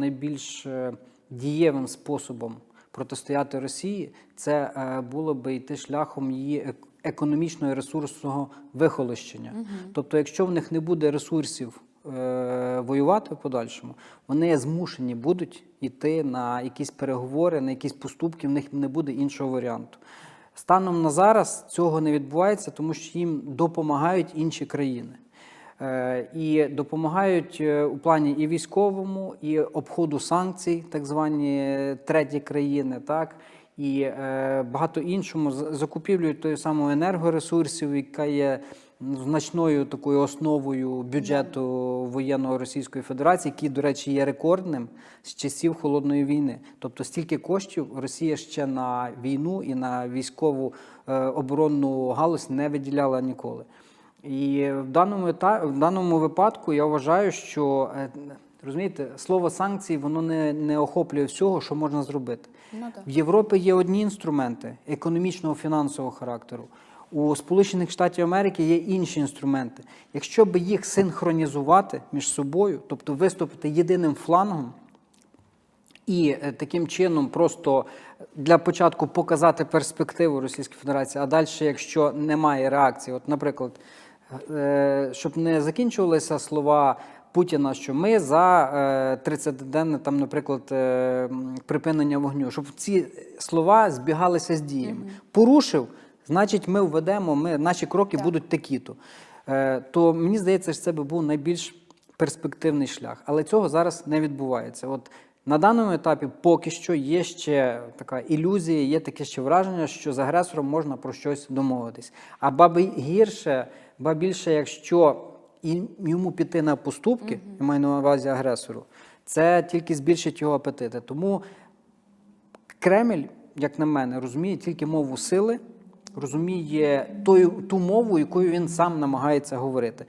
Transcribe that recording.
Найбільш е, дієвим способом протистояти Росії це е, було би йти шляхом її ек- економічного і ресурсного вихолощення. Тобто, якщо в них не буде ресурсів е, воювати в подальшому, вони змушені будуть йти на якісь переговори, на якісь поступки, в них не буде іншого варіанту. Станом на зараз цього не відбувається, тому що їм допомагають інші країни. Е, І допомагають е, у плані і військовому, і обходу санкцій, так звані е, треті країни, так і багато іншому З- закупівлею тої самої енергоресурсів, яка є значною такою основою бюджету воєнного Російської Федерації, який, до речі, є рекордним з часів холодної війни. Тобто стільки коштів Росія ще на війну і на військову е, оборонну галузь не виділяла ніколи. І в даному в даному випадку я вважаю, що е, розумієте, слово санкції воно не, не охоплює всього, що можна зробити. Ну так. В Європі є одні інструменти економічного фінансового характеру. У Сполучених Штатів Америки є інші інструменти. Якщо би їх синхронізувати між собою, тобто виступити єдиним флангом, і е, таким чином просто для початку показати перспективу Російської Федерації, а далі, якщо немає реакції, от, наприклад, щоб не закінчувалися слова Путіна, що ми за е, 30-денне там, наприклад, е, припинення вогню, щоб ці слова збігалися з діями. Порушив, значить, ми введемо, ми, наші кроки Так. будуть такі-то. Е, То мені здається, що це би був найбільш перспективний шлях. Але цього зараз не відбувається. От на даному етапі поки що є ще така ілюзія, є таке ще враження, що з агресором можна про щось домовитись. А баби гірше, ба більше, якщо йому піти на поступки, я маю на увазі агресору, це тільки збільшить його апетити. Тому Кремль, як на мене, розуміє тільки мову сили, розуміє тою, ту мову, якою він сам намагається говорити.